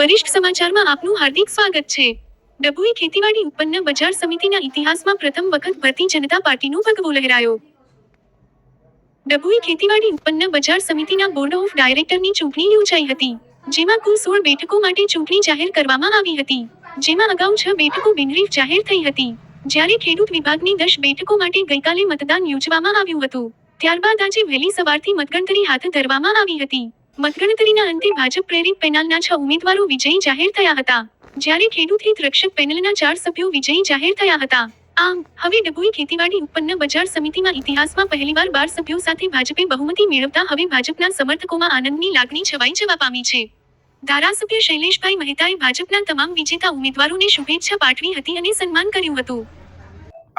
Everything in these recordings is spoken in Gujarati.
વરિષ્ઠ સમાચારમાં આપનું હાર્દિક સ્વાગત છે. ડભોઈ ખેતીવાડી ઉત્પન્ન બજાર સમિતિના ઇતિહાસમાં પ્રથમ વખત ભારતીય જનતા પાર્ટીનો ભગવો લહેરાયો ડભોઈ ખેતીવાડી ઉત્પન્ન બજાર સમિતિના બોર્ડ ઓફ ડાયરેક્ટરની ચૂંટણી યોજાઈ હતી, જેમાં કુલ સોળ બેઠકો માટે ચૂંટણી જાહેર કરવામાં આવી હતી. જેમાં અગાઉ છ બેઠકો બિનરીફ જાહેર થઈ હતી. જ્યારે ખેડૂત વિભાગની દસ બેઠકો માટે ગઈકાલે મતદાન યોજવામાં આવ્યું હતું. ત્યારબાદ આજે વહેલી સવારથી મતગણતરી હાથ ધરવામાં આવી હતી. મતગણતરીના અંતે ભાજપ પ્રેરિત પેનલના છ ઉમેદવારો વિજયી જાહેર થયા હતા. જ્યારે ખેડૂત રક્ષક પેનલના ચાર સભ્યો વિજયી જાહેર થયા હતા. આમ, હવે ડભોઈ ખેતીવાડી ઉત્પન્ન બજાર સમિતિમાં ઇતિહાસમાં પહેલીવાર બાર સભ્યો સાથે ભાજપે બહુમતી મેળવતા હવે ભાજપના સમર્થકોમાં આનંદની લાગણી છવાઈ જવા પામી છે. ધારાસભ્ય શૈલેષભાઈ મહેતાએ ભાજપના તમામ વિજેતા ઉમેદવારોને શુભેચ્છા પાઠવી હતી અને સન્માન કર્યું હતું.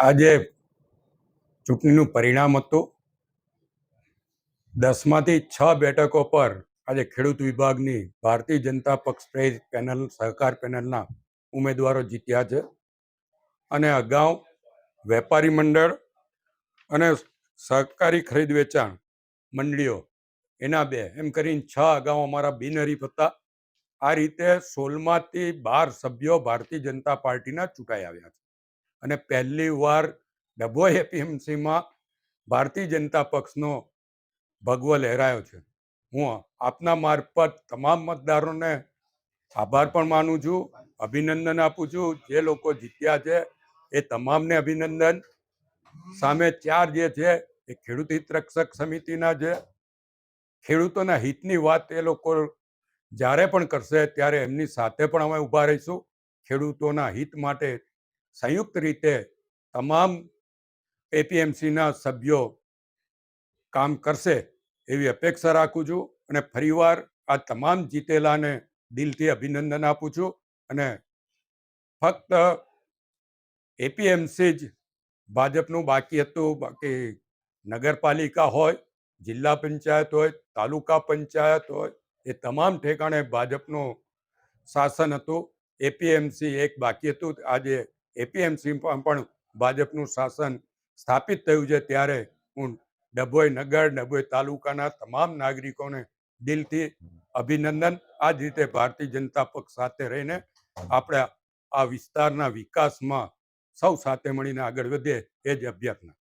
આજે ચૂંટણીનું પરિણામ હતું. દસમાંથી છ બેઠકો પર આજે ખેડૂત વિભાગની ભારતીય જનતા પક્ષ પ્રેરિત પેનલ, સહકાર પેનલના ઉમેદવારો જીત્યા છે. અને અગાઉ વેપારી મંડળ અને સહકારી ખરીદ વેચાણ મંડળીઓ એના બે, એમ કરીને છ અગાઉ અમારા બિનહરીફ હતા. આ રીતે સોળમાંથી બાર સભ્યો ભારતીય જનતા પાર્ટીના ચૂંટાઈ આવ્યા છે. અને પહેલી વાર ડભોઈ એપીએમસીમાં ભારતીય જનતા પક્ષનો ભગવો લહેરાયો છે. હું આપના મારફત તમામ મતદારોને આભાર પણ માનું છું, અભિનંદન આપું છું. જે લોકો જીત્યા છે, એ તમામને અભિનંદન. સામે ચાર જે છે, એ ખેડૂત હિત રક્ષક સમિતિના છે. ખેડૂતોના હિતની વાત એ લોકો જ્યારે પણ કરશે, ત્યારે એમની સાથે પણ અમે ઊભા રહીશું. ખેડૂતોના હિત માટે સંયુક્ત રીતે તમામ એપીએમસીના સભ્યો કામ કરશે. એવી અપેક્ષા રાખું છું અને ફરીવાર આ તમામ જીતેલાને દિલથી અભિનંદન આપું છું અને ફક્ત એપીએમસી જ ભાજપનું બાકી હતું, બાકી નગરપાલિકા હોય, જિલ્લા પંચાયત હોય, તાલુકા પંચાયત હોય, એ તમામ ઠેકાણે ભાજપનું શાસન હતું. એપીએમસી એક બાકી હતું. આજે એપીએમસીમાં પણ ભાજપનું શાસન સ્થાપિત થયું છે. ત્યારે હું ડભોઈ નગર ડભોઈ તાલુકાના તમામ નાગરિકોને દિલથી અભિનંદન. આ જ રીતે ભારતીય જનતા પક્ષ સાથે રહીને આપણે આ વિસ્તારના વિકાસમાં સૌ સાથે મળીને આગળ વધીએ એ જ અભ્યર્થના.